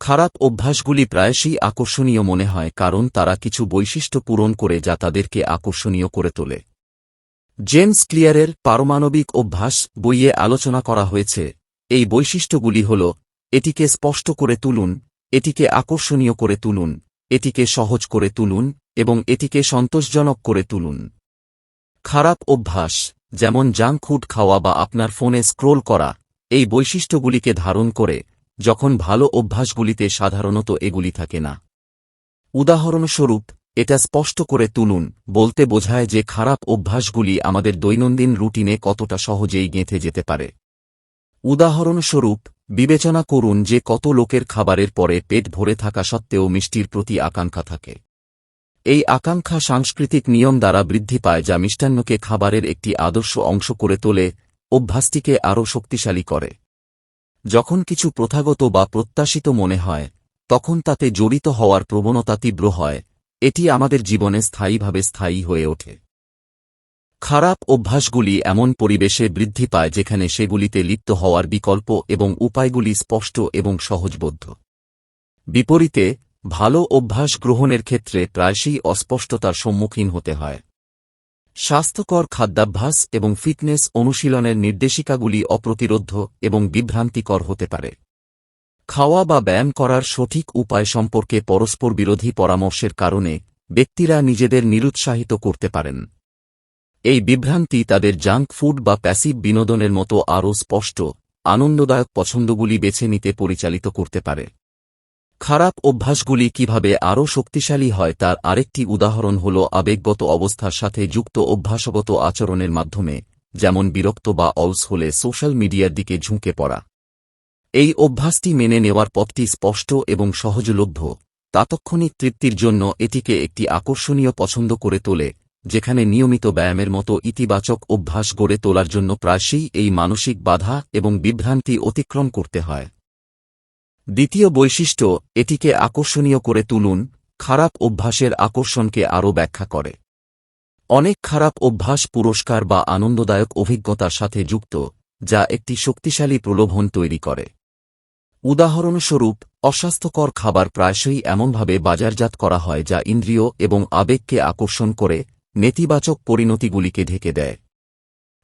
খারাপ অভ্যাসগুলি প্রায়শই আকর্ষণীয় মনে হয় কারণ তারা কিছু বৈশিষ্ট্য পূরণ করে যা তাদেরকে আকর্ষণীয় করে তোলে। জেমস ক্লিয়ারের পারমাণবিক অভ্যাস বইয়ে আলোচনা করা হয়েছে, এই বৈশিষ্ট্যগুলি হল, এটিকে স্পষ্ট করে তুলুন, এটিকে আকর্ষণীয় করে তুলুন, এটিকে সহজ করে তুলুন, এবং এটিকে সন্তোষজনক করে তুলুন। খারাপ অভ্যাস, যেমন জাঙ্ক ফুড খাওয়া বা আপনার ফোনে স্ক্রোল করা, এই বৈশিষ্ট্যগুলিকে ধারণ করে যখন ভালো অভ্যাসগুলিতে সাধারণত এগুলি থাকে না। উদাহরণস্বরূপ, এটা স্পষ্ট করে তুলুন, বলতে বোঝায় যে খারাপ অভ্যাসগুলি আমাদের দৈনন্দিন রুটিনে কতটা সহজেই গেঁথে যেতে পারে। উদাহরণস্বরূপ, বিবেচনা করুন যে কত লোকের খাবারের পরে পেট ভরে থাকা সত্ত্বেও মিষ্টির প্রতি আকাঙ্ক্ষা থাকে। এই আকাঙ্ক্ষা সাংস্কৃতিক নিয়ম দ্বারা বৃদ্ধি পায় যা মিষ্টান্নকে খাবারের একটি আদর্শ অংশ করে তোলে, অভ্যাসটিকে আরও শক্তিশালী করে। যখন কিছু প্রথাগত বা প্রত্যাশিত মনে হয়, তখন তাতে জড়িত হওয়ার প্রবণতা তীব্র হয়, এটি আমাদের জীবনে স্থায়ীভাবে স্থায়ী হয়ে ওঠে। খারাপ অভ্যাসগুলি এমন পরিবেশে বৃদ্ধি পায় যেখানে সেগুলিতে লিপ্ত হওয়ার বিকল্প এবং উপায়গুলি স্পষ্ট এবং সহজবোধ্য। বিপরীতে, ভালো অভ্যাস গ্রহণের ক্ষেত্রে প্রায়শই অস্পষ্টতার সম্মুখীন হতে হয়। স্বাস্থ্যকর খাদ্যাভ্যাস এবং ফিটনেস অনুশীলনের নির্দেশিকাগুলি অপ্রতিরোধ্য এবং বিভ্রান্তিকর হতে পারে। খাওয়া বা ব্যায়াম করার সঠিক উপায় সম্পর্কে পরস্পর বিরোধী পরামর্শের কারণে ব্যক্তিরা নিজেদের নিরুৎসাহিত করতে পারেন। এই বিভ্রান্তি তাদের জাঙ্ক ফুড বা প্যাসিভ বিনোদনের মতো আরও স্পষ্ট, আনন্দদায়ক পছন্দগুলি বেছে নিতে পরিচালিত করতে পারে। খারাপ অভ্যাসগুলি কীভাবে আরও শক্তিশালী হয় তার আরেকটি উদাহরণ হল আবেগগত অবস্থার সাথে যুক্ত অভ্যাসগত আচরণের মাধ্যমে, যেমন বিরক্ত বা অলস হলে সোশ্যাল মিডিয়ার দিকে ঝুঁকে পড়া। এই অভ্যাসটি মেনে নেওয়ার পথটি স্পষ্ট এবং সহজলভ্য। তাৎক্ষণিক তৃপ্তির জন্য এটিকে একটি আকর্ষণীয় পছন্দ করে তোলে, যেখানে নিয়মিত ব্যায়ামের মতো ইতিবাচক অভ্যাস গড়ে তোলার জন্য প্রায়শই এই মানসিক বাধা এবং বিভ্রান্তি অতিক্রম করতে হয়। দ্বিতীয় বৈশিষ্ট্য, এটিকে আকর্ষণীয় করে তুলুন, খারাপ অভ্যাসের আকর্ষণকে আরও ব্যাখ্যা করে। অনেক খারাপ অভ্যাস পুরস্কার বা আনন্দদায়ক অভিজ্ঞতার সাথে যুক্ত, যা একটি শক্তিশালী প্রলোভন তৈরি করে। উদাহরণস্বরূপ, অস্বাস্থ্যকর খাবার প্রায়শই এমনভাবে বাজারজাত করা হয় যা ইন্দ্রিয় এবং আবেগকে আকর্ষণ করে, নেতিবাচক পরিণতিগুলিকে ঢেকে দেয়।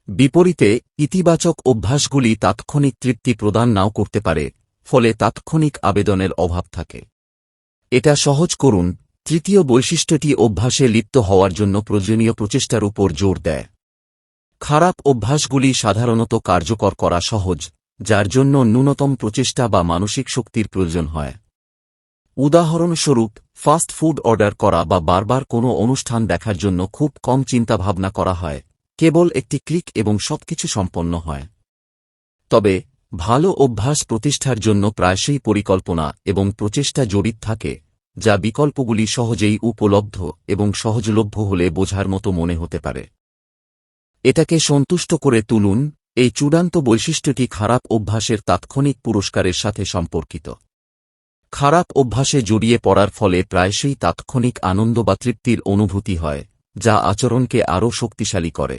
বিপরীতে, ইতিবাচক অভ্যাসগুলি তাৎক্ষণিক তৃপ্তি প্রদান নাও করতে পারে ফলে তাৎক্ষণিক আবেদনের অভাব থাকে। এটা সহজ করুন, তৃতীয় বৈশিষ্ট্যটি অভ্যাসে লিপ্ত হওয়ার জন্য প্রয়োজনীয় প্রচেষ্টার উপর জোর দেয়। খারাপ অভ্যাসগুলি সাধারণত কার্যকর করা সহজ, যার জন্য ন্যূনতম প্রচেষ্টা বা মানসিক শক্তির প্রয়োজন হয়। উদাহরণস্বরূপ, ফাস্ট ফুড অর্ডার করা বা বারবার কোনো অনুষ্ঠান দেখার জন্য খুব কম চিন্তাভাবনা করা হয়, কেবল একটি ক্লিক এবং সবকিছু সম্পন্ন হয়। তবে ভালো অভ্যাস প্রতিষ্ঠার জন্য প্রায়শই পরিকল্পনা এবং প্রচেষ্টা জড়িত থাকে, যা বিকল্পগুলি সহজেই উপলব্ধ এবং সহজলভ্য হলে বোঝার মতো মনে হতে পারে। এটাকে সন্তুষ্ট করে তুলুন, এই চূড়ান্ত বৈশিষ্ট্যটি খারাপ অভ্যাসের তাৎক্ষণিক পুরস্কারের সাথে সম্পর্কিত। খারাপ অভ্যাসে জড়িয়ে পড়ার ফলে প্রায়শই তাৎক্ষণিক আনন্দ বা তৃপ্তির অনুভূতি হয়, যা আচরণকে আরও শক্তিশালী করে।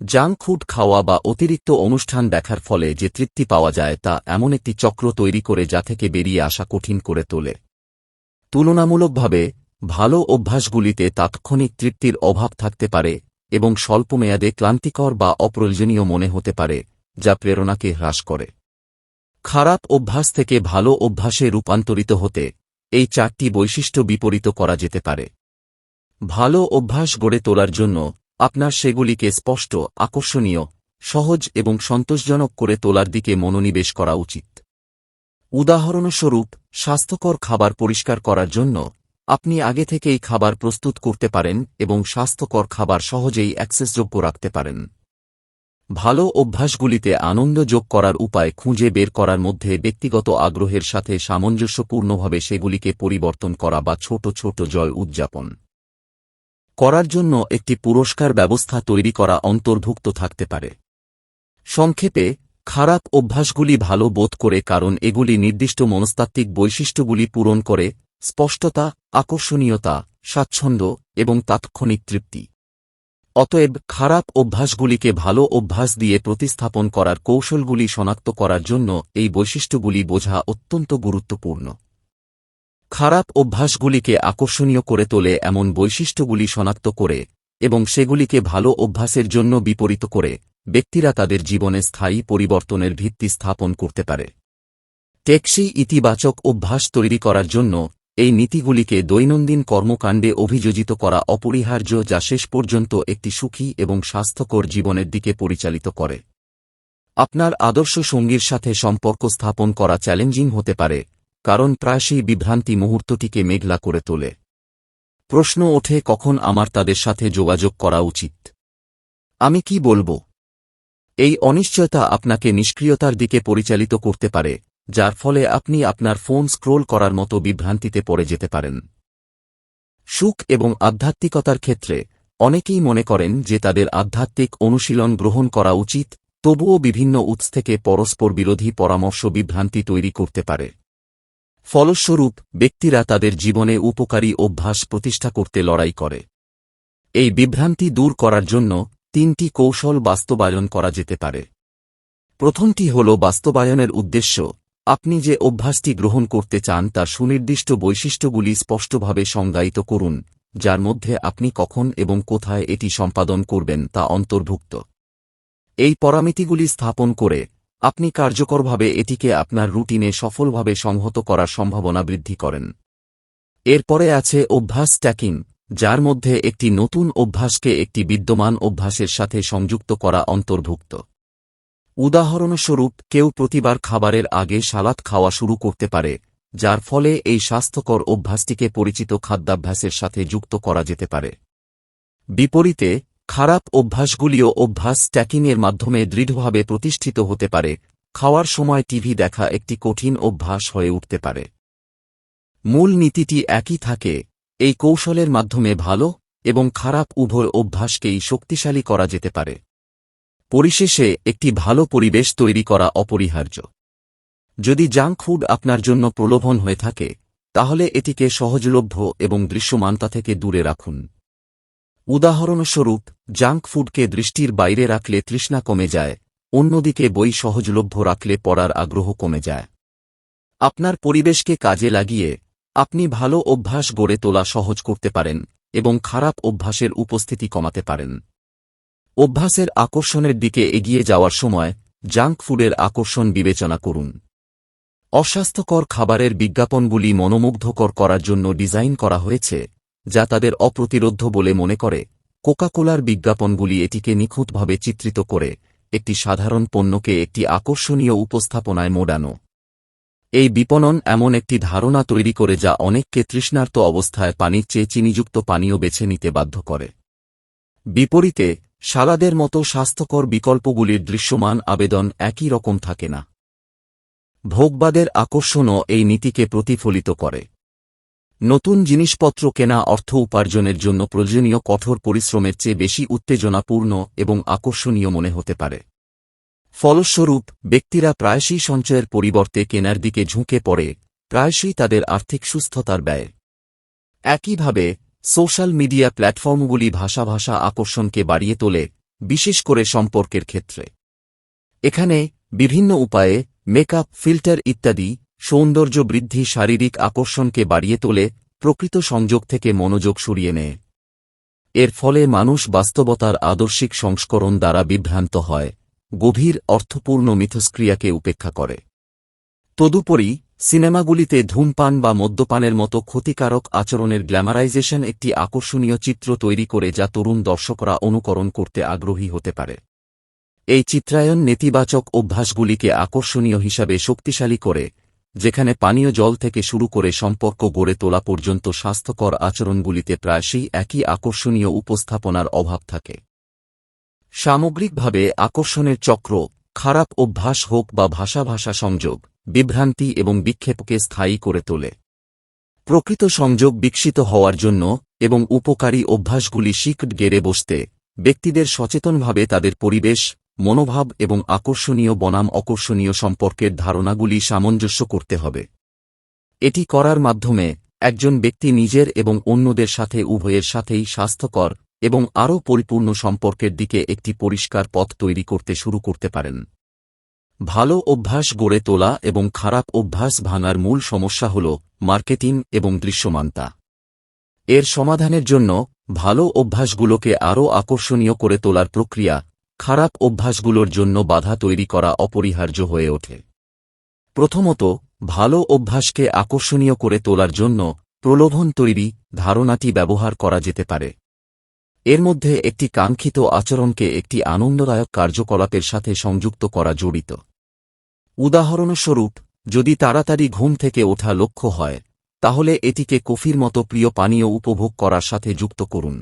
জাঙ্ক ফুড খাওয়া বা অতিরিক্ত অনুষ্ঠান দেখার ফলে যে তৃপ্তি পাওয়া যায় তা এমন একটি চক্র তৈরি করে যা থেকে বেরিয়ে আসা কঠিন করে তোলে। তুলনামূলকভাবে, ভালো অভ্যাসগুলিতে তাৎক্ষণিক তৃপ্তির অভাব থাকতে পারে এবং স্বল্পমেয়াদে ক্লান্তিকর বা অপ্রয়োজনীয় মনে হতে পারে, যা প্রেরণাকে হ্রাস করে। খারাপ অভ্যাস থেকে ভালো অভ্যাসে রূপান্তরিত হতে এই চারটি বৈশিষ্ট্য বিপরীত করা যেতে পারে। ভালো অভ্যাস গড়ে তোলার জন্য আপনার সেগুলিকে স্পষ্ট, আকর্ষণীয়, সহজ এবং সন্তোষজনক করে তোলার দিকে মনোনিবেশ করা উচিত। উদাহরণস্বরূপ, স্বাস্থ্যকর খাবার পরিষ্কার করার জন্য আপনি আগে থেকেই খাবার প্রস্তুত করতে পারেন এবং স্বাস্থ্যকর খাবার সহজেই অ্যাক্সেসযোগ্য রাখতে পারেন। ভালো অভ্যাসগুলিতে আনন্দ যোগ করার উপায় খুঁজে বের করার মধ্যে ব্যক্তিগত আগ্রহের সাথে সামঞ্জস্যপূর্ণভাবে সেগুলিকে পরিবর্তন করা বা ছোট ছোট জয় উদযাপন। করার জন্য একটি পুরস্কার ব্যবস্থা তৈরি করা অন্তর্ভুক্ত থাকতে পারে। সংক্ষেপে, খারাপ অভ্যাসগুলি ভালো বোধ করে কারণ এগুলি নির্দিষ্ট মনস্তাত্ত্বিক বৈশিষ্ট্যগুলি পূরণ করে, স্পষ্টতা, আকর্ষণীয়তা, স্বাচ্ছন্দ্য এবং তাৎক্ষণিক তৃপ্তি। অতএব, খারাপ অভ্যাসগুলিকে ভালো অভ্যাস দিয়ে প্রতিস্থাপন করার কৌশলগুলি শনাক্ত করার জন্য এই বৈশিষ্ট্যগুলি বোঝা অত্যন্ত গুরুত্বপূর্ণ। খারাপ অভ্যাসগুলিকে আকর্ষণীয় করে তোলে এমন বৈশিষ্ট্যগুলি শনাক্ত করে এবং সেগুলিকে ভালো অভ্যাসের জন্য বিপরীত করে ব্যক্তিরা তাদের জীবনে স্থায়ী পরিবর্তনের ভিত্তি স্থাপন করতে পারে। টেকসই ইতিবাচক অভ্যাস তৈরি করার জন্য এই নীতিগুলিকে দৈনন্দিন কর্মকাণ্ডে অভিযোজিত করা অপরিহার্য যা শেষ পর্যন্ত একটি সুখী এবং স্বাস্থ্যকর জীবনের দিকে পরিচালিত করে। আপনার আদর্শ সঙ্গীর সাথে সম্পর্ক স্থাপন করা চ্যালেঞ্জিং হতে পারে। কারণ প্রায়শই বিভ্রান্তি মুহূর্তটিকে মেঘলা করে তোলে। প্রশ্ন ওঠে, কখন আমার তাদের সাথে যোগাযোগ করা উচিত? আমি কি বলব? এই অনিশ্চয়তা আপনাকে নিষ্ক্রিয়তার দিকে পরিচালিত করতে পারে, যার ফলে আপনি আপনার ফোন স্ক্রোল করার মতো বিভ্রান্তিতে পড়ে যেতে পারেন। সুখ এবং আধ্যাত্মিকতার ক্ষেত্রে, অনেকেই মনে করেন যে তাদের আধ্যাত্মিক অনুশীলন গ্রহণ করা উচিত, তবুও বিভিন্ন উৎস থেকে পরস্পর বিরোধী পরামর্শ বিভ্রান্তি তৈরি করতে পারে। ফলস্বরূপ, ব্যক্তিরা তাদের জীবনে উপকারী অভ্যাস প্রতিষ্ঠা করতে লড়াই করে। এই বিভ্রান্তি দূর করার জন্য তিনটি কৌশল বাস্তবায়ন করা যেতে পারে। প্রথমটি হল বাস্তবায়নের উদ্দেশ্য, আপনি যে অভ্যাসটি গ্রহণ করতে চান তার সুনির্দিষ্ট বৈশিষ্ট্যগুলি স্পষ্টভাবে সংজ্ঞায়িত করুন, যার মধ্যে আপনি কখন এবং কোথায় এটি সম্পাদন করবেন তা অন্তর্ভুক্ত। এই পরামিতিগুলি স্থাপন করে আপনি কার্যকরভাবে এটিকে আপনার রুটিনে সফলভাবে সংহত করার সম্ভাবনা বৃদ্ধি করেন। এরপরে আছে অভ্যাস স্ট্যাকিং যার মধ্যে একটি নতুন অভ্যাসকে একটি বিদ্যমান অভ্যাসের সাথে সংযুক্ত করা অন্তর্ভুক্ত। উদাহরণস্বরূপ, কেউ প্রতিবার খাবারের আগে সালাদ খাওয়া শুরু করতে পারে, যার ফলে এই স্বাস্থ্যকর অভ্যাসটিকে পরিচিত খাদ্যাভ্যাসের সাথে যুক্ত করা যেতে পারে। বিপরীতে খারাপ অভ্যাসগুলিও অভ্যাস স্ট্যাকিংয়ের মাধ্যমে দৃঢ়ভাবে প্রতিষ্ঠিত হতে পারে। খাওয়ার সময় টিভি দেখা একটি কঠিন অভ্যাস হয়ে উঠতে পারে। মূল নীতিটি একই থাকে। এই কৌশলের মাধ্যমে ভালো এবং খারাপ উভয় অভ্যাসকেই শক্তিশালী করা যেতে পারে। পরিশেষে, একটি ভালো পরিবেশ তৈরি করা অপরিহার্য। যদি জাঙ্ক ফুড আপনার জন্য প্রলোভন হয়ে থাকে, তাহলে এটিকে সহজলভ্য এবং দৃশ্যমানতা থেকে দূরে রাখুন। উদাহরণস্বরূপ, জাঙ্ক ফুডকে দৃষ্টির বাইরে রাখলে তৃষ্ণা কমে যায়, অন্যদিকে বই সহজলভ্য রাখলে পড়ার আগ্রহ কমে যায়। আপনার পরিবেশকে কাজে লাগিয়ে, আপনি ভালো অভ্যাস গড়ে তোলা সহজ করতে পারেন, এবং খারাপ অভ্যাসের উপস্থিতি কমাতে পারেন। অভ্যাসের আকর্ষণের দিকে এগিয়ে যাওয়ার সময়, জাঙ্ক ফুডের আকর্ষণ বিবেচনা করুন। অস্বাস্থ্যকর খাবারের বিজ্ঞাপনগুলি মনোমুগ্ধকর করার জন্য ডিজাইন করা হয়েছে। যা তাদের অপ্রতিরোধ্য বলে মনে করে। কোকাকোলার বিজ্ঞাপনগুলি এটিকে নিখুঁতভাবে চিত্রিত করে। একটি সাধারণ পণ্যকে একটি আকর্ষণীয় উপস্থাপনায় মোড়ানো। এই বিপণন এমন একটি ধারণা তৈরি করে যা অনেককে তৃষ্ণার্ত অবস্থায় পানির চেয়ে চিনিযুক্ত পানীয় বেছে নিতে বাধ্য করে। বিপরীতে সালাদের মতো স্বাস্থ্যকর বিকল্পগুলির দৃশ্যমান আবেদন একই রকম থাকে না। ভোগবাদের আকর্ষণও এই নীতিকে প্রতিফলিত করে। নতুন জিনিসপত্র কেনা অর্থ উপার্জনের জন্য প্রয়োজনীয় কঠোর পরিশ্রমের চেয়ে বেশি উত্তেজনাপূর্ণ এবং আকর্ষণীয় মনে হতে পারে। ফলস্বরূপ, ব্যক্তিরা প্রায়শই সঞ্চয়ের পরিবর্তে কেনার দিকে ঝুঁকে পড়ে, প্রায়শই তাদের আর্থিক সুস্থতার ব্যয়। একইভাবে, সোশ্যাল মিডিয়া প্ল্যাটফর্মগুলি ভাষা ভাষা আকর্ষণকে বাড়িয়ে তোলে, বিশেষ করে সম্পর্কের ক্ষেত্রে। এখানে বিভিন্ন উপায়ে, মেকআপ, ফিল্টার ইত্যাদি সৌন্দর্য বৃদ্ধি শারীরিক আকর্ষণকে বাড়িয়ে তোলে, প্রকৃত সংযোগ থেকে মনোযোগ সরিয়ে নেয়। এর ফলে মানুষ বাস্তবতার আদর্শিক সংস্করণ দ্বারা বিভ্রান্ত হয়, গভীর অর্থপূর্ণ মিথস্ক্রিয়াকে উপেক্ষা করে। তদুপরি, সিনেমাগুলিতে ধূমপান বা মদ্যপানের মতো ক্ষতিকারক আচরণের গ্ল্যামারাইজেশন একটি আকর্ষণীয় চিত্র তৈরি করে যা তরুণ দর্শকরা অনুকরণ করতে আগ্রহী হতে পারে। এই চিত্রায়ন নেতিবাচক অভ্যাসগুলিকে আকর্ষণীয় হিসাবে শক্তিশালী করে যেখানে পানীয় জল থেকে শুরু করে সম্পর্ক গড়ে তোলা পর্যন্ত স্বাস্থ্যকর আচরণগুলিতে প্রায়শই একই আকর্ষণীয় উপস্থাপনার অভাব থাকে। সামগ্রিকভাবে, আকর্ষণের চক্র, খারাপ অভ্যাস হোক বা ভাষা ভাষা সংযোগ, বিভ্রান্তি এবং বিক্ষেপকে স্থায়ী করে তোলে। প্রকৃত সংযোগ বিকশিত হওয়ার জন্য এবং উপকারী অভ্যাসগুলি শিকট গেড়ে বসতে, ব্যক্তিদের সচেতনভাবে তাদের পরিবেশ মনোভাব এবং আকর্ষণীয় বনাম আকর্ষণীয় সম্পর্কের ধারণাগুলি সামঞ্জস্য করতে হবে। এটি করার মাধ্যমে একজন ব্যক্তি নিজের এবং অন্যদের সাথে উভয়ের সাথেই স্বাস্থ্যকর এবং আরও পরিপূর্ণ সম্পর্কের দিকে একটি পরিষ্কার পথ তৈরি করতে শুরু করতে পারেন। ভালো অভ্যাস গড়ে তোলা এবং খারাপ অভ্যাস ভাঙার মূল সমস্যা হল মার্কেটিং এবং দৃশ্যমানতা। এর সমাধানের জন্য ভালো অভ্যাসগুলোকে আরও আকর্ষণীয় করে তোলার প্রক্রিয়া খারাপ অভ্যাসগুলোর জন্য বাধা তৈরি করা অপরিহার্য হয়ে ওঠে। প্রথমত, ভালো অভ্যাসকে আকর্ষণীয় করে তোলার জন্য প্রলোভন তৈরি ধারণাটি ব্যবহার করা যেতে পারে। এর মধ্যে একটি কাঙ্ক্ষিত আচরণকে একটি আনন্দদায়ক কার্যকলাপের সাথে সংযুক্ত করা জড়িত। উদাহরণস্বরূপ, যদি তাড়াতাড়ি ঘুম থেকে ওঠা লক্ষ্য হয়, তাহলে এটিকে কফির মতো প্রিয় পানীয় উপভোগ করার সাথে যুক্ত করুন।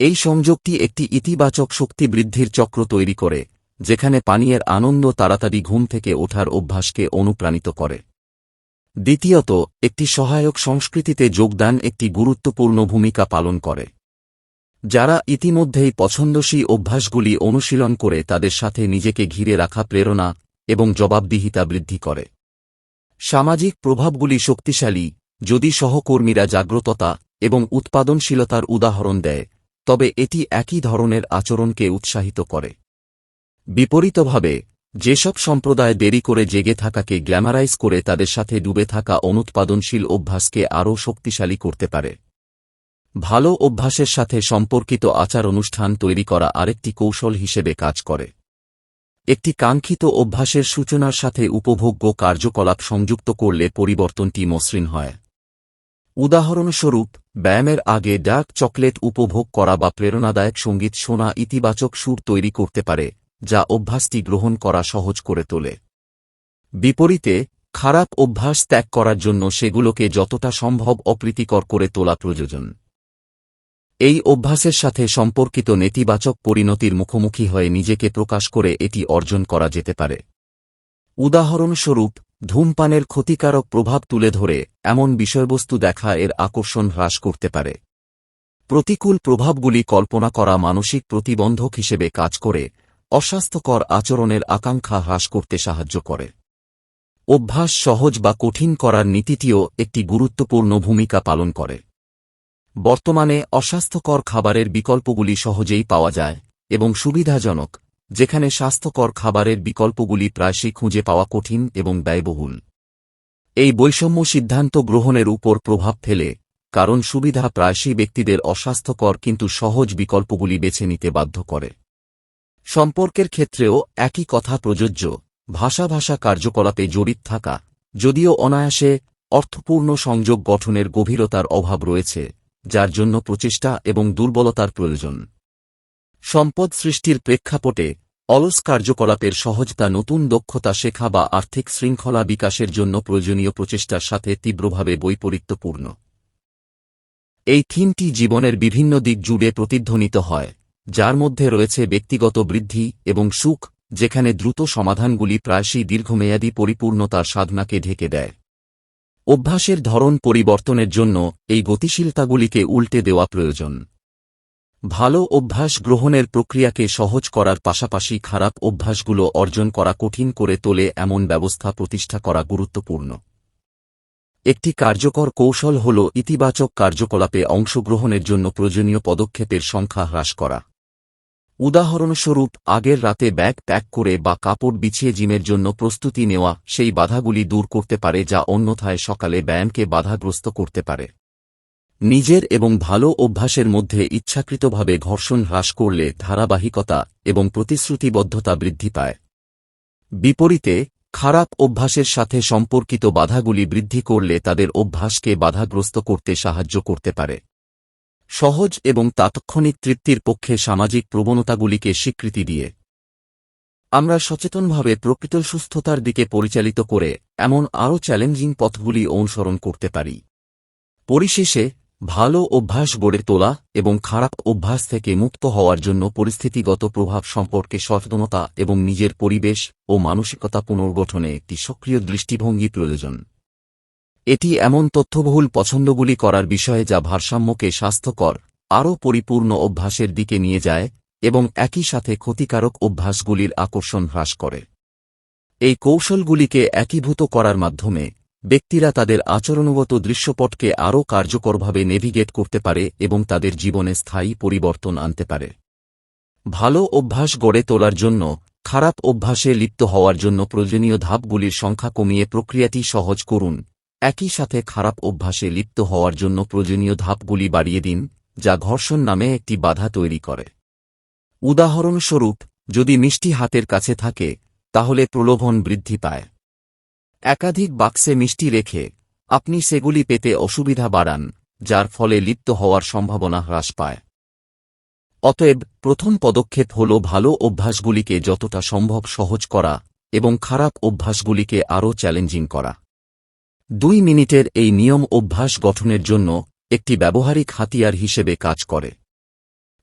এই সংযোগটি একটি ইতিবাচক শক্তি বৃদ্ধির চক্র তৈরি করে, যেখানে পানীয়ের আনন্দ তাড়াতাড়ি ঘুম থেকে ওঠার অভ্যাসকে অনুপ্রাণিত করে। দ্বিতীয়ত, একটি সহায়ক সংস্কৃতিতে যোগদান একটি গুরুত্বপূর্ণ ভূমিকা পালন করে। যারা ইতিমধ্যেই পছন্দসী অভ্যাসগুলি অনুশীলন করে তাদের সাথে নিজেকে ঘিরে রাখা প্রেরণা এবং জবাবদিহিতা বৃদ্ধি করে। সামাজিক প্রভাবগুলি শক্তিশালী, যদি সহকর্মীরা জাগ্রততা এবং উৎপাদনশীলতার উদাহরণ দেয় তবে এটি একই ধরনের আচরণকে উৎসাহিত করে। বিপরীতভাবে, যেসব সম্প্রদায় দেরি করে জেগে থাকাকে গ্ল্যামারাইজ করে তাদের সাথে ডুবে থাকা অনুৎপাদনশীল অভ্যাসকে আরও শক্তিশালী করতে পারে। ভালো অভ্যাসের সাথে সম্পর্কিত আচার অনুষ্ঠান তৈরি করা আরেকটি কৌশল হিসেবে কাজ করে। একটি কাঙ্ক্ষিত অভ্যাসের সূচনার সাথে উপভোগ্য কার্যকলাপ সংযুক্ত করলে পরিবর্তনটি মসৃণ হয়। উদাহরণস্বরূপ, ব্যায়ামের আগে ডার্ক চকলেট উপভোগ করা বা প্রেরণাদায়ক সংগীত শোনা ইতিবাচক সুর তৈরি করতে পারে, যা অভ্যাসটি গ্রহণ করা সহজ করে তোলে। বিপরীতে, খারাপ অভ্যাস ত্যাগ করার জন্য সেগুলোকে যতটা সম্ভব অপ্রীতিকর করে তোলা প্রয়োজন। এই অভ্যাসের সাথে সম্পর্কিত নেতিবাচক পরিণতির মুখোমুখি হয়ে নিজেকে প্রকাশ করে এটি অর্জন করা যেতে পারে। উদাহরণস্বরূপ ধূমপানের ক্ষতিকারক প্রভাব তুলে ধরে, এমন বিষয়বস্তু দেখা এর আকর্ষণ হ্রাস করতে পারে। প্রতিকূল প্রভাবগুলি কল্পনা করা মানসিক প্রতিবন্ধক হিসেবে কাজ করে, অস্বাস্থ্যকর আচরণের আকাঙ্ক্ষা হ্রাস করতে সাহায্য করে। অভ্যাস সহজ বা কঠিন করার নীতিটিও একটি গুরুত্বপূর্ণ ভূমিকা পালন করে। বর্তমানে অস্বাস্থ্যকর খাবারের বিকল্পগুলি সহজেই পাওয়া যায় এবং সুবিধাজনক যেখানে স্বাস্থ্যকর খাবারের বিকল্পগুলি প্রায়শই খুঁজে পাওয়া কঠিন এবং ব্যয়বহুল। এই বৈষম্য সিদ্ধান্ত গ্রহণের উপর প্রভাব ফেলে, কারণ সুবিধা প্রায়শই ব্যক্তিদের অস্বাস্থ্যকর কিন্তু সহজ বিকল্পগুলি বেছে নিতে বাধ্য করে। সম্পর্কের ক্ষেত্রেও একই কথা প্রযোজ্য, ভাষা ভাষা কার্যকলাপে জড়িত থাকা, যদিও অনায়াসে অর্থপূর্ণ সংযোগ গঠনের গভীরতার অভাব রয়েছে, যার জন্য প্রচেষ্টা এবং দুর্বলতার প্রয়োজন। সম্পদ সৃষ্টির প্রেক্ষাপটে, অলস কার্যকলাপের সহজতা নতুন দক্ষতা শেখা বা আর্থিক শৃঙ্খলা বিকাশের জন্য প্রয়োজনীয় প্রচেষ্টার সাথে তীব্রভাবে বৈপরীত্যপূর্ণ। এই থিমটি জীবনের বিভিন্ন দিক জুড়ে প্রতিধ্বনিত হয়, যার মধ্যে রয়েছে ব্যক্তিগত বৃদ্ধি এবং সুখ, যেখানে দ্রুত সমাধানগুলি প্রায়শই দীর্ঘমেয়াদী পরিপূর্ণতার সাধনাকে ঢেকে দেয়। অভ্যাসের ধরন পরিবর্তনের জন্য এই গতিশীলতাগুলিকে উল্টে দেওয়া প্রয়োজন। ভালো অভ্যাস গ্রহণের প্রক্রিয়াকে সহজ করার পাশাপাশি খারাপ অভ্যাসগুলো অর্জন করা কঠিন করে তোলে এমন ব্যবস্থা প্রতিষ্ঠা করা গুরুত্বপূর্ণ। একটি কার্যকর কৌশল হল ইতিবাচক কার্যকলাপে অংশগ্রহণের জন্য প্রয়োজনীয় পদক্ষেপের সংখ্যা হ্রাস করা। উদাহরণস্বরূপ, আগের রাতে ব্যাগ প্যাক করে বা কাপড় বিছিয়ে জিমের জন্য প্রস্তুতি নেওয়া সেই বাধাগুলি দূর করতে পারে যা অন্যথায় সকালে ব্যায়ামকে বাধাগ্রস্ত করতে পারে। নিজের এবং ভালো অভ্যাসের মধ্যে ইচ্ছাকৃতভাবে ঘর্ষণ হ্রাস করলে ধারাবাহিকতা এবং প্রতিশ্রুতিবদ্ধতা বৃদ্ধি পায়। বিপরীতে, খারাপ অভ্যাসের সাথে সম্পর্কিত বাধাগুলি বৃদ্ধি করলে তাদের অভ্যাসকে বাধাগ্রস্ত করতে সাহায্য করতে পারে। সহজ এবং তাৎক্ষণিক তৃপ্তির পক্ষে সামাজিক প্রবণতাগুলিকে স্বীকৃতি দিয়ে। আমরা সচেতনভাবে প্রকৃত সুস্থতার দিকে পরিচালিত করে এমন আরও চ্যালেঞ্জিং পথগুলি অনুসরণ করতে পারি। পরিশেষে ভালো অভ্যাস গড়ে তোলা এবং খারাপ অভ্যাস থেকে মুক্ত হওয়ার জন্য পরিস্থিতিগত প্রভাব সম্পর্কে সচেতনতা এবং নিজের পরিবেশ ও মানসিকতা পুনর্গঠনে একটি সক্রিয় দৃষ্টিভঙ্গি প্রয়োজন। এটি এমন তথ্যবহুল পছন্দগুলি করার বিষয়ে যা ভারসাম্যকে স্বাস্থ্যকর, আরও পরিপূর্ণ অভ্যাসের দিকে নিয়ে যায় এবং একই সাথে ক্ষতিকারক অভ্যাসগুলির আকর্ষণ হ্রাস করে। এই কৌশলগুলিকে একীভূত করার মাধ্যমে ব্যক্তিরা তাদের আচরণগত দৃশ্যপটকে আরও কার্যকরভাবে নেভিগেট করতে পারে এবং তাদের জীবনে স্থায়ী পরিবর্তন আনতে পারে। ভালো অভ্যাস গড়ে তোলার জন্য, খারাপ অভ্যাসে লিপ্ত হওয়ার জন্য প্রয়োজনীয় ধাপগুলির সংখ্যা কমিয়ে প্রক্রিয়াটি সহজ করুন। একই সাথে খারাপ অভ্যাসে লিপ্ত হওয়ার জন্য প্রয়োজনীয় ধাপগুলি বাড়িয়ে দিন, যা ঘর্ষণ নামে একটি বাধা তৈরি করে। উদাহরণস্বরূপ, যদি মিষ্টি হাতের কাছে থাকে, তাহলে প্রলোভন বৃদ্ধি পায়। একাধিক বাক্সে মিষ্টি রেখে আপনি সেগুলি পেতে অসুবিধা বাড়ান, যার ফলে লিপ্ত হওয়ার সম্ভাবনা হ্রাস পায়। অতএব, প্রথম পদক্ষেপ হল ভালো অভ্যাসগুলিকে যতটা সম্ভব সহজ করা এবং খারাপ অভ্যাসগুলিকে আরও চ্যালেঞ্জিং করা। দুই মিনিটের এই নিয়ম অভ্যাস গঠনের জন্য একটি ব্যবহারিক হাতিয়ার হিসেবে কাজ করে।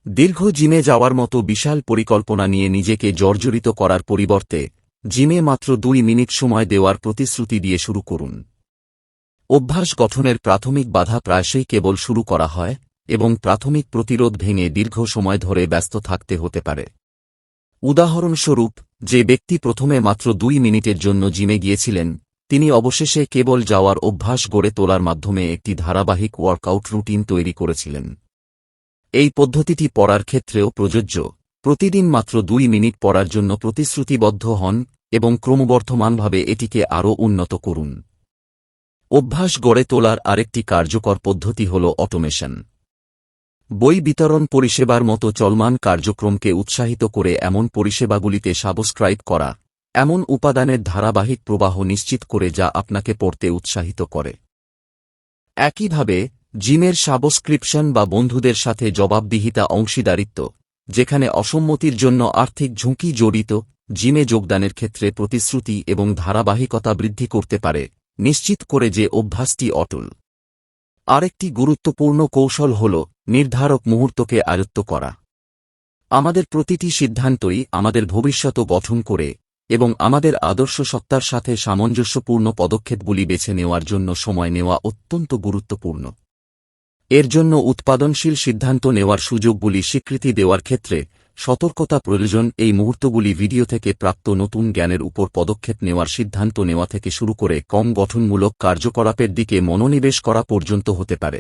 দীর্ঘ জিমে যাওয়ার মতো বিশাল পরিকল্পনা নিয়ে নিজেকে জর্জরিত করার পরিবর্তে জিমে মাত্র দুই মিনিট সময় দেওয়ার প্রতিশ্রুতি দিয়ে শুরু করুন। অভ্যাস গঠনের প্রাথমিক বাধা প্রায়শই কেবল শুরু করা হয়, এবং প্রাথমিক প্রতিরোধ ভেঙে দীর্ঘ সময় ধরে ব্যস্ত থাকতে হতে পারে। উদাহরণস্বরূপ, যে ব্যক্তি প্রথমে মাত্র দুই মিনিটের জন্য জিমে গিয়েছিলেন, তিনি অবশেষে কেবল যাওয়ার অভ্যাস গড়ে তোলার মাধ্যমে একটি ধারাবাহিক ওয়ার্কআউট রুটিন তৈরি করেছিলেন। এই পদ্ধতিটি পড়ার ক্ষেত্রেও প্রযোজ্য। প্রতিদিন মাত্র দুই মিনিট পড়ার জন্য প্রতিশ্রুতিবদ্ধ হন এবং ক্রমবর্ধমানভাবে এটিকে আরও উন্নত করুন। অভ্যাস গড়ে তোলার আরেকটি কার্যকর পদ্ধতি হল অটোমেশন। বই বিতরণ পরিষেবার মতো চলমান কার্যক্রমকে উৎসাহিত করে এমন পরিষেবাগুলিতে সাবস্ক্রাইব করা, এমন উপাদানের ধারাবাহিক প্রবাহ নিশ্চিত করে যা আপনাকে পড়তে উৎসাহিত করে। একইভাবে, জিমের সাবস্ক্রিপশন বা বন্ধুদের সাথে জবাবদিহিতা অংশীদারিত্ব, যেখানে অসম্মতির জন্য আর্থিক ঝুঁকি জড়িত জিমে যোগদানের ক্ষেত্রে প্রতিশ্রুতি এবং ধারাবাহিকতা বৃদ্ধি করতে পারে, নিশ্চিত করে যে অভ্যাসটি অটল। আরেকটি গুরুত্বপূর্ণ কৌশল হল নির্ধারক মুহূর্তকে আয়ত্ত করা। আমাদের প্রতিটি সিদ্ধান্তই আমাদের ভবিষ্যৎ গঠন করে এবং আমাদের আদর্শ সত্তার সাথে সামঞ্জস্যপূর্ণ পদক্ষেপগুলি বেছে নেওয়ার জন্য সময় নেওয়া অত্যন্ত গুরুত্বপূর্ণ। এর জন্য উৎপাদনশীল সিদ্ধান্ত নেওয়ার সুযোগগুলি স্বীকৃতি দেওয়ার ক্ষেত্রে সতর্কতা প্রয়োজন, এই মুহূর্তগুলি ভিডিও থেকে প্রাপ্ত নতুন জ্ঞানের উপর পদক্ষেপ নেওয়ার সিদ্ধান্ত নেওয়া থেকে শুরু করে কম গঠনমূলক কার্যকলাপের দিকে মনোনিবেশ করা পর্যন্ত হতে পারে।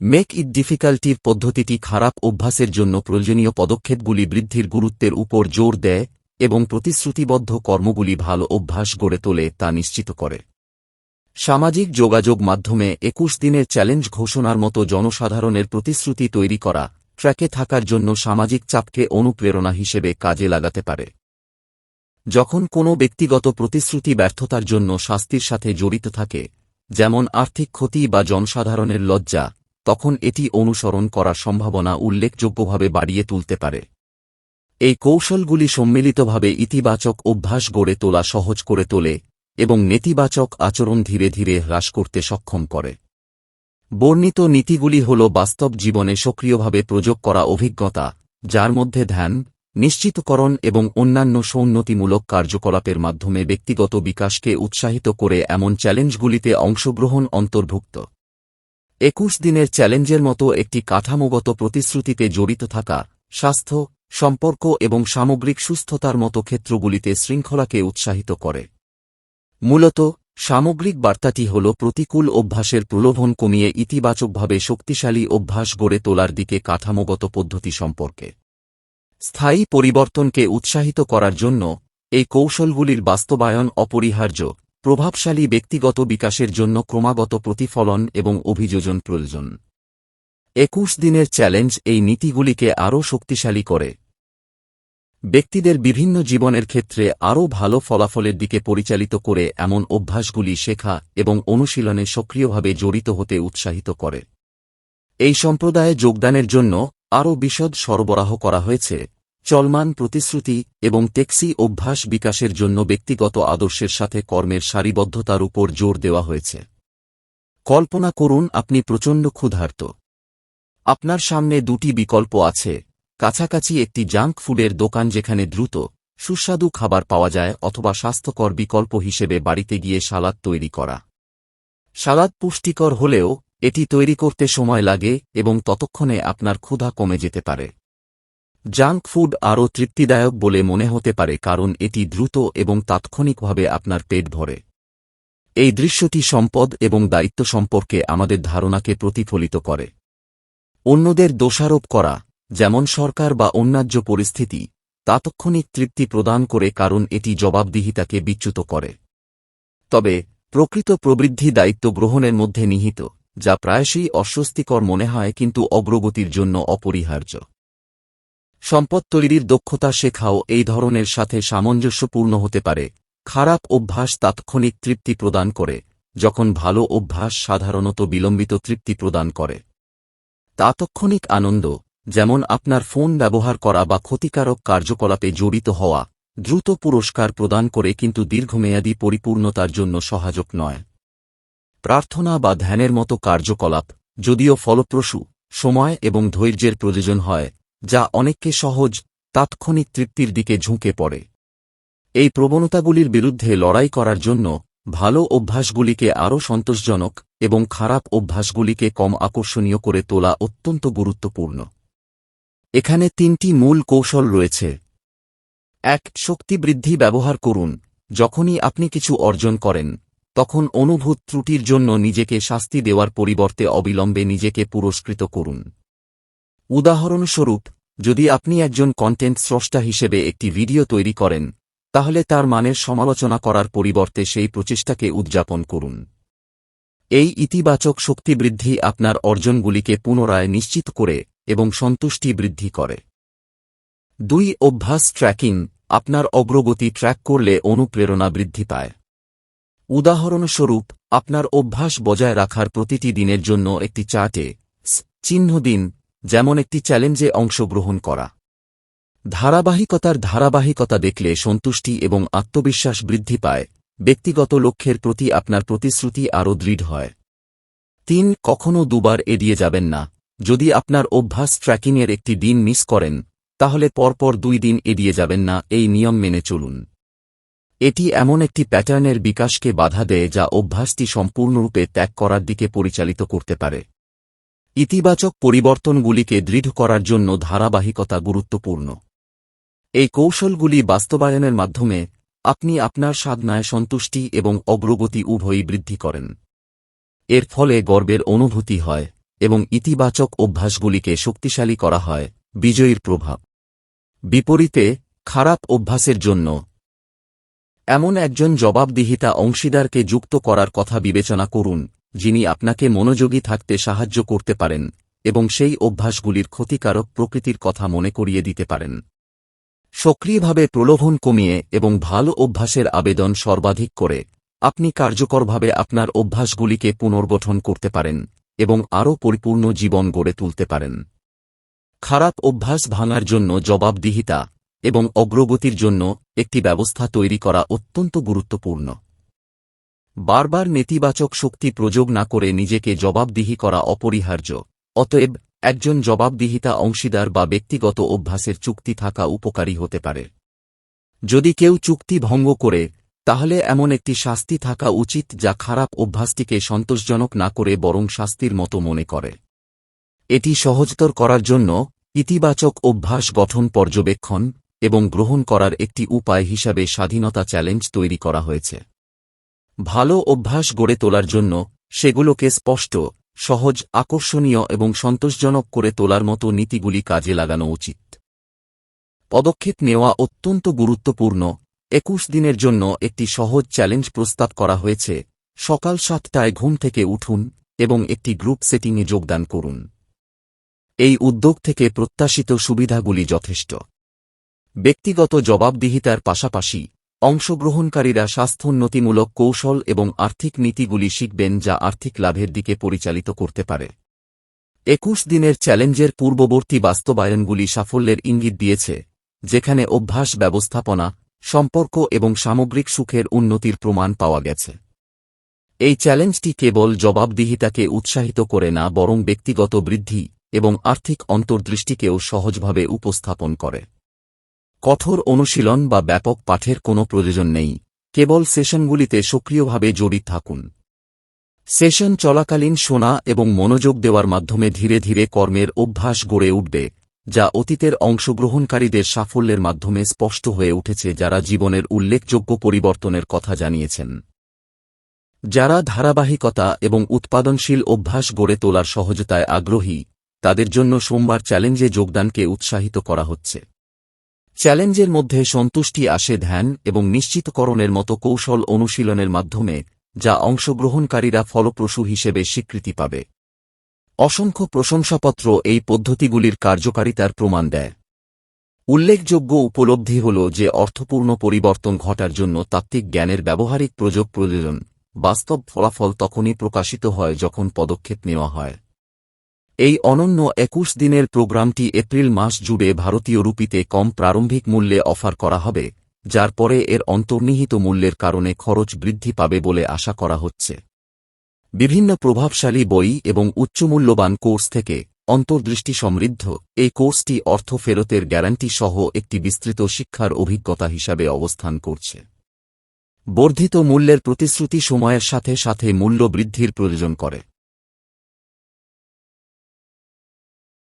মেক ইট ডিফিকাল্টির পদ্ধতিটি খারাপ অভ্যাসের জন্য প্রয়োজনীয় পদক্ষেপগুলি বৃদ্ধির গুরুত্বের উপর জোর দেয় এবং প্রতিশ্রুতিবদ্ধ কর্মগুলি ভালো অভ্যাস গড়ে তোলে তা নিশ্চিত করে। সামাজিক যোগাযোগ মাধ্যমে একুশ দিনের চ্যালেঞ্জ ঘোষণার মতো জনসাধারণের প্রতিশ্রুতি তৈরি করা ট্র্যাকে থাকার জন্য সামাজিক চাপকে অনুপ্রেরণা হিসেবে কাজে লাগাতে পারে। যখন কোনো ব্যক্তিগত প্রতিশ্রুতি ব্যর্থতার জন্য শাস্তির সাথে জড়িত থাকে, যেমন আর্থিক ক্ষতি বা জনসাধারণের লজ্জা, তখন এটি অনুসরণ করার সম্ভাবনা উল্লেখযোগ্যভাবে বাড়িয়ে তুলতে পারে। এই কৌশলগুলি সম্মিলিতভাবে ইতিবাচক অভ্যাস গড়ে তোলা সহজ করে তোলে এবং নেতিবাচক আচরণ ধীরে ধীরে হ্রাস করতে সক্ষম করে। বর্ণিত নীতিগুলি হল বাস্তব জীবনে সক্রিয়ভাবে প্রযোগ করা অভিজ্ঞতা, যার মধ্যে ধ্যান, নিশ্চিতকরণ এবং অন্যান্য সৌন্নতিমূলক কার্যকলাপের মাধ্যমে ব্যক্তিগত বিকাশকে উৎসাহিত করে এমন চ্যালেঞ্জগুলিতে অংশগ্রহণ অন্তর্ভুক্ত। একুশ দিনের চ্যালেঞ্জের মতো একটি কাঠামোগত প্রতিশ্রুতিতে জড়িত থাকা, স্বাস্থ্য, সম্পর্ক এবং সামগ্রিক সুস্থতার মতো ক্ষেত্রগুলিতে শৃঙ্খলাকে উৎসাহিত করে। মূলত সামগ্রিক বার্তাটি হল, প্রতিকূল অভ্যাসের প্রলোভন কমিয়ে ইতিবাচকভাবে শক্তিশালী অভ্যাস গড়ে তোলার দিকে কাঠামোগত পদ্ধতি সম্পর্কে। স্থায়ী পরিবর্তনকে উৎসাহিত করার জন্য, এই কৌশলগুলির বাস্তবায়ন অপরিহার্য, প্রভাবশালী ব্যক্তিগত বিকাশের জন্য ক্রমাগত প্রতিফলন এবং অভিযোজন প্রয়োজন। একুশ দিনের চ্যালেঞ্জ এই নীতিগুলিকে আরও শক্তিশালী করে। ব্যক্তিদের বিভিন্ন জীবনের ক্ষেত্রে আরও ভালো ফলাফলের দিকে পরিচালিত করে এমন অভ্যাসগুলি শেখা এবং অনুশীলনে সক্রিয়ভাবে জড়িত হতে উৎসাহিত করে। এই সম্প্রদায়ে যোগদানের জন্য আরও বিশদ সরবরাহ করা হয়েছে। চলমান প্রতিশ্রুতি এবং টেক্সি অভ্যাস বিকাশের জন্য ব্যক্তিগত আদর্শের সাথে কর্মের সারিবদ্ধতার উপর জোর দেওয়া হয়েছে। কল্পনা করুন, আপনি প্রচণ্ড ক্ষুধার্ত। আপনার সামনে দুটি বিকল্প আছে। কাছাকাছি একটি জাঙ্ক ফুডের দোকান যেখানে দ্রুত, সুস্বাদু খাবার পাওয়া যায় অথবা স্বাস্থ্যকর বিকল্প হিসেবে বাড়িতে গিয়ে সালাদ তৈরি করা। সালাদ পুষ্টিকর হলেও, এটি তৈরি করতে সময় লাগে এবং ততক্ষণে আপনার ক্ষুধা কমে যেতে পারে। জাঙ্ক ফুড আরও তৃপ্তিদায়ক বলে মনে হতে পারে কারণ এটি দ্রুত এবং তাৎক্ষণিকভাবে আপনার পেট ভরে। এই দৃশ্যটি সম্পদ এবং দায়িত্ব সম্পর্কে আমাদের ধারণাকে প্রতিফলিত করে। অন্যদের দোষারোপ করা যেমন সরকার বা অন্যায্য পরিস্থিতি, তাৎক্ষণিক তৃপ্তি প্রদান করে কারণ এটি জবাবদিহিতাকে বিচ্যুত করে। তবে, প্রকৃত প্রবৃদ্ধি দায়িত্ব গ্রহণের মধ্যে নিহিত, যা প্রায়শই অস্বস্তিকর মনে হয় কিন্তু অগ্রগতির জন্য অপরিহার্য। সম্পদ তৈরির দক্ষতা শেখাও এই ধরনের সাথে সামঞ্জস্যপূর্ণ হতে পারে, খারাপ অভ্যাস তাৎক্ষণিক তৃপ্তি প্রদান করে, যখন ভালো অভ্যাস সাধারণত বিলম্বিত তৃপ্তি প্রদান করে। তাৎক্ষণিক আনন্দ যেমন আপনার ফোন ব্যবহার করা বা ক্ষতিকারক কার্যকলাপে জড়িত হওয়া, দ্রুত পুরস্কার প্রদান করে কিন্তু দীর্ঘমেয়াদী পরিপূর্ণতার জন্য সহায়ক নয়। প্রার্থনা বা ধ্যানের মতো কার্যকলাপ, যদিও ফলপ্রসূ, সময় এবং ধৈর্যের প্রয়োজন হয়, যা অনেককে সহজ, তাৎক্ষণিক তৃপ্তির দিকে ঝুঁকে পড়ে। এই প্রবণতাগুলির বিরুদ্ধে লড়াই করার জন্য ভালো অভ্যাসগুলিকে আরও সন্তোষজনক এবং খারাপ অভ্যাসগুলিকে কম আকর্ষণীয় করে তোলা অত্যন্ত গুরুত্বপূর্ণ। এখানে তিনটি মূল কৌশল রয়েছে। এক, শক্তি বৃদ্ধি ব্যবহার করুন। যখনই আপনি কিছু অর্জন করেন, তখন অনুভূত ত্রুটির জন্য নিজেকে শাস্তি দেওয়ার পরিবর্তে অবিলম্বে নিজেকে পুরস্কৃত করুন। উদাহরণস্বরূপ, যদি আপনি একজন কন্টেন্ট স্রষ্টা হিসেবে একটি ভিডিও তৈরি করেন, তাহলে তার মানের সমালোচনা করার পরিবর্তে সেই প্রচেষ্টাকে উদযাপন করুন। এই ইতিবাচক শক্তিবৃদ্ধি আপনার অর্জনগুলিকে পুনরায় নিশ্চিত করে এবং সন্তুষ্টি বৃদ্ধি করে। দুই, অভ্যাস ট্র্যাকিং, আপনার অগ্রগতি ট্র্যাক করলে অনুপ্রেরণা বৃদ্ধি পায়। উদাহরণস্বরূপ, আপনার অভ্যাস বজায় রাখার প্রতিটি দিনের জন্য একটি চার্টে চিহ্ন দিন, যেমন একটি চ্যালেঞ্জে অংশগ্রহণ করা। ধারাবাহিকতার ধারাবাহিকতা দেখলে সন্তুষ্টি এবং আত্মবিশ্বাস বৃদ্ধি পায়, ব্যক্তিগত লক্ষ্যের প্রতি আপনার প্রতিশ্রুতি আরও দৃঢ় হয়। তিন কখনও দুবার এড়িয়ে যাবেন না। যদি আপনার অভ্যাস ট্র্যাকিংয়ের একটি দিন মিস করেন, তাহলে পরপর দুই দিন এড়িয়ে যাবেন না এই নিয়ম মেনে চলুন। এটি এমন একটি প্যাটার্নের বিকাশকে বাধা দেয় যা অভ্যাসটি সম্পূর্ণরূপে ত্যাগ করার দিকে পরিচালিত করতে পারে। ইতিবাচক পরিবর্তনগুলিকে দৃঢ় করার জন্য ধারাবাহিকতা গুরুত্বপূর্ণ। এই কৌশলগুলি বাস্তবায়নের মাধ্যমে আপনি আপনার সাধনায় সন্তুষ্টি এবং অগ্রগতি উভয়ই বৃদ্ধি করেন। এর ফলে গর্বের অনুভূতি হয়। এবং ইতিবাচক অভ্যাসগুলিকে শক্তিশালী করা হয়, বিজয়ীর প্রভাব। বিপরীতে, খারাপ অভ্যাসের জন্য। এমন একজন জবাবদিহিতা অংশীদারকে যুক্ত করার কথা বিবেচনা করুন, যিনি আপনাকে মনোযোগী থাকতে সাহায্য করতে পারেন, এবং সেই অভ্যাসগুলির ক্ষতিকারক প্রকৃতির কথা মনে করিয়ে দিতে পারেন। সক্রিয়ভাবে প্রলোভন কমিয়ে এবং ভালো অভ্যাসের আবেদন সর্বাধিক করে, আপনি কার্যকরভাবে আপনার অভ্যাসগুলিকে পুনর্গঠন করতে পারেন। এবং আরও পরিপূর্ণ জীবন গড়ে তুলতে পারেন। খারাপ অভ্যাস ভাঙার জন্য জবাবদিহিতা এবং অগ্রগতির জন্য একটি ব্যবস্থা তৈরি করা অত্যন্ত গুরুত্বপূর্ণ। বারবার নেতিবাচক শক্তি প্রযোগ না করে নিজেকে জবাবদিহি করা অপরিহার্য, অতএব একজন জবাবদিহিতা অংশীদার বা ব্যক্তিগত অভ্যাসের চুক্তি থাকা উপকারী হতে পারে। যদি কেউ চুক্তি ভঙ্গ করে তাহলে এমন একটি শাস্তি থাকা উচিত যা খারাপ অভ্যাসটিকে সন্তোষজনক না করে বরং শাস্তির মতো মনে করে। এটি সহজতর করার জন্য ইতিবাচক অভ্যাস গঠন পর্যবেক্ষণ এবং গ্রহণ করার একটি উপায় হিসাবে স্বাধীনতা চ্যালেঞ্জ তৈরি করা হয়েছে। ভালো অভ্যাস গড়ে তোলার জন্য সেগুলোকে স্পষ্ট, সহজ, আকর্ষণীয় এবং সন্তোষজনক করে তোলার মতো নীতিগুলি কাজে লাগানো উচিত। পদক্ষেপ নেওয়া অত্যন্ত গুরুত্বপূর্ণ একুশ দিনের জন্য একটি সহজ চ্যালেঞ্জ প্রস্তাব করা হয়েছে। সকাল সাতটায় ঘুম থেকে উঠুন এবং একটি গ্রুপ সেটিংয়ে যোগদান করুন। এই উদ্যোগ থেকে প্রত্যাশিত সুবিধাগুলি যথেষ্ট। ব্যক্তিগত জবাবদিহিতার পাশাপাশি অংশগ্রহণকারীরা স্বাস্থ্যোন্নতিমূলক কৌশল এবং আর্থিক নীতিগুলি শিখবেন যা আর্থিক লাভের দিকে পরিচালিত করতে পারে। একুশ দিনের চ্যালেঞ্জের পূর্ববর্তী বাস্তবায়নগুলি সাফল্যের ইঙ্গিত দিয়েছে, যেখানে অভ্যাস ব্যবস্থাপনা সম্পর্ক এবং সামগ্রিক সুখের উন্নতির প্রমাণ পাওয়া গেছে। এই চ্যালেঞ্জটি কেবল জবাবদিহিতাকে উৎসাহিত করে না, বরং ব্যক্তিগত বৃদ্ধি এবং আর্থিক অন্তর্দৃষ্টিকেও সহজভাবে উপস্থাপন করে। কঠোর অনুশীলন বা ব্যাপক পাঠের কোনো প্রয়োজন নেই, কেবল সেশনগুলিতে সক্রিয়ভাবে জড়িত থাকুন। সেশন চলাকালীন শোনা এবং মনোযোগ দেওয়ার মাধ্যমে ধীরে ধীরে কর্মের অভ্যাস গড়ে উঠবে। যা অতীতের অংশগ্রহণকারীদের সাফল্যের মাধ্যমে স্পষ্ট হয়ে উঠেছে যারা জীবনের উল্লেখযোগ্য পরিবর্তনের কথা জানিয়েছেন। যারা ধারাবাহিকতা এবং উৎপাদনশীল অভ্যাস গড়ে তোলার সহজতায় আগ্রহী, তাদের জন্য সোমবার চ্যালেঞ্জে যোগদানকে উৎসাহিত করা হচ্ছে। চ্যালেঞ্জের মধ্যে সন্তুষ্টি আসে ধ্যান এবং নিশ্চিতকরণের মতো কৌশল অনুশীলনের মাধ্যমে, যা অংশগ্রহণকারীরা ফলপ্রসূ হিসেবে স্বীকৃতি পাবে। অসংখ্য প্রশংসাপত্র এই পদ্ধতিগুলির কার্যকারিতার প্রমাণ দেয়। উল্লেখযোগ্য উপলব্ধি হল যে অর্থপূর্ণ পরিবর্তন ঘটার জন্য তাত্ত্বিক জ্ঞানের ব্যবহারিক প্রযোগ প্রয়োজন। বাস্তব ফলাফল তখনই প্রকাশিত হয় যখন পদক্ষেপ নেওয়া হয়। এই অনন্য একুশ দিনের প্রোগ্রামটি এপ্রিল মাস জুড়ে ভারতীয় রুপিতে কম প্রারম্ভিক মূল্যে অফার করা হবে, যার পরে এর অন্তর্নিহিত মূল্যের কারণে খরচ বৃদ্ধি পাবে বলে আশা করা হচ্ছে। বিভিন্ন প্রভাবশালী বই এবং উচ্চমূল্যবান কোর্স থেকে অন্তর্দৃষ্টি সমৃদ্ধ। এই কোর্সটি অর্থ ফেরতের গ্যারান্টি সহ একটি বিস্তৃত শিক্ষার অভিজ্ঞতা হিসাবে অবস্থান করছে। বর্ধিত মূল্যের প্রতিশ্রুতি সময়ের সাথে সাথে মূল্য বৃদ্ধির প্রয়োজন করে।